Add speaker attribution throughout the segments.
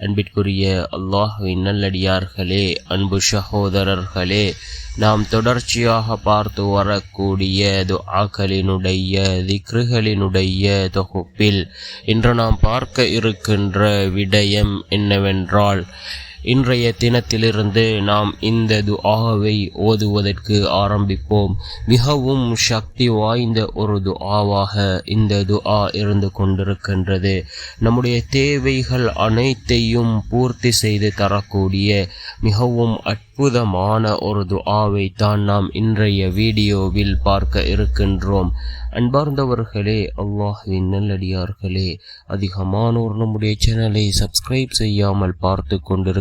Speaker 1: அன்பிற்குரிய அல்லாஹுவின் நல்லடியார்களே அன்பு சகோதரர்களே நாம் தொடர்ச்சியாக பார்த்து வரக்கூடிய துஆக்களினுடைய திக்ருகளினுடைய தொகுப்பில் இன்று நாம் பார்க்க இருக்கின்ற விடயம் என்னவென்றால் இன்றைய தினத்திலிருந்து நாம் இந்த துஆவை ஓதுவதற்கு ஆரம்பிப்போம். மிகவும் சக்தி வாய்ந்த ஒரு துஆவாக இந்த துஆ இருந்து கொண்டிருக்கின்றது. நம்முடைய தேவைகள் அனைத்தையும் பூர்த்தி செய்து தரக்கூடிய மிகவும் அற்புதமான ஒரு துஆவை தான் நாம் இன்றைய வீடியோவில் பார்க்க இருக்கின்றோம். அன்பார்ந்தவர்களே அல்லாஹுவின் நல்லடியார்களே அதிகமானோர் நம்முடைய சேனலை சப்ஸ்கிரைப் செய்யாமல் பார்த்து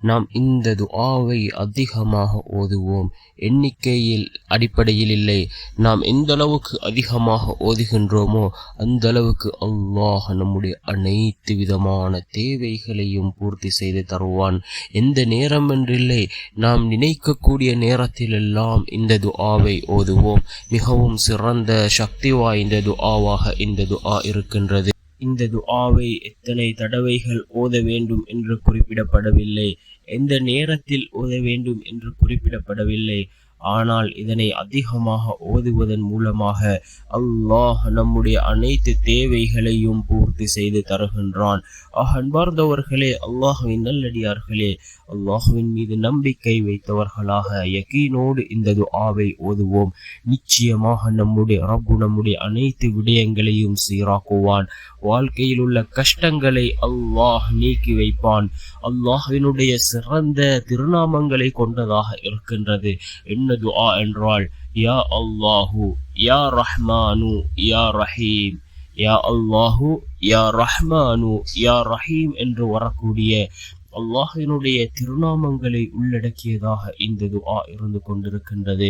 Speaker 1: நாம் இந்த துஆவை அதிகமாக ஓதுவோம். எண்ணிக்கையில் அடிப்படையில் இல்லை. நாம் எந்த அளவுக்கு அதிகமாக ஓதுகின்றோமோ அந்த அளவுக்கு அல்லாஹ் நம்முடைய அனைத்து விதமான தேவைகளையும் பூர்த்தி செய்து தருவான். எந்த நேரம் என்றில்லை நாம் நினைக்கக்கூடிய நேரத்திலெல்லாம் இந்த துஆவை ஓதுவோம். மிகவும் சிறந்த சக்தி வாய்ந்த துஆவாக இந்த துஆ இருக்கின்றது. இந்த துஆவை எத்தனை தடவைகள் ஓத வேண்டும் என்று குறிப்பிடப்படவில்லை. எந்த நேரத்தில் ஓத வேண்டும் என்று குறிப்பிடப்படவில்லை. ஆனால் இதனை அதிகமாக ஓதுவதன் மூலமாக அல்லாஹ் நம்முடைய அனைத்து தேவைகளையும் பூர்த்தி செய்து தருகின்றான். ஆஹ் அன்பார்ந்தவர்களே அல்லாஹுவின் நல்லடியார்களே அல்லாஹுவின் மீது நம்பிக்கை வைத்தவர்களாக யக்கீனோடு இந்த துஆவை ஓதுவோம். நிச்சயமாக நம்முடைய ரப்பு நம்முடைய அனைத்து விடயங்களையும் சீராக்குவான். வாழ்க்கையில் உள்ள கஷ்டங்களை அல்லாஹ் நீக்கி வைப்பான். அல்லாஹினுடைய சிறந்த திருநாமங்களை கொண்டதாக இருக்கின்றது. என்ன துஆ என்றால் யா அல்லாஹு யா ரஹ்மானு யா ரஹீம் யா அல்லாஹு யா ரஹ்மானு யா ரஹீம் என்று வரக்கூடிய அல்லாஹினுடைய திருநாமங்களை உள்ளடக்கியதாக இந்த துஆ இருந்து கொண்டிருக்கின்றது.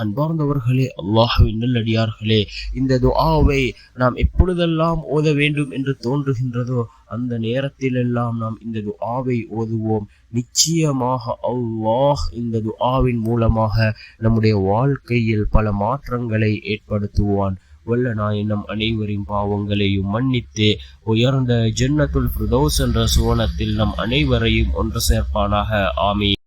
Speaker 1: அன்பார்ந்தவர்களே அல்லாஹுவின் நல்லடியார்களே இந்த துஆவை நாம் எப்பொழுதெல்லாம் ஓத வேண்டும் என்று தோன்றுகின்றதோ அந்த நேரத்திலெல்லாம் நாம் இந்த துஆவை ஓதுவோம். நிச்சயமாக அல்லாஹ் இந்த துஆவின் மூலமாக நம்முடைய வாழ்க்கையில் பல மாற்றங்களை ஏற்படுத்துவான். வல்ல நம் அனைவரின் பாவங்களையும் மன்னித்து உயர்ந்த ஜென்னத்துல் பிரதோஸ் என்ற சுவனத்தில் நம் அனைவரையும் ஒன்று சேர்ப்பானாக. ஆமீன்.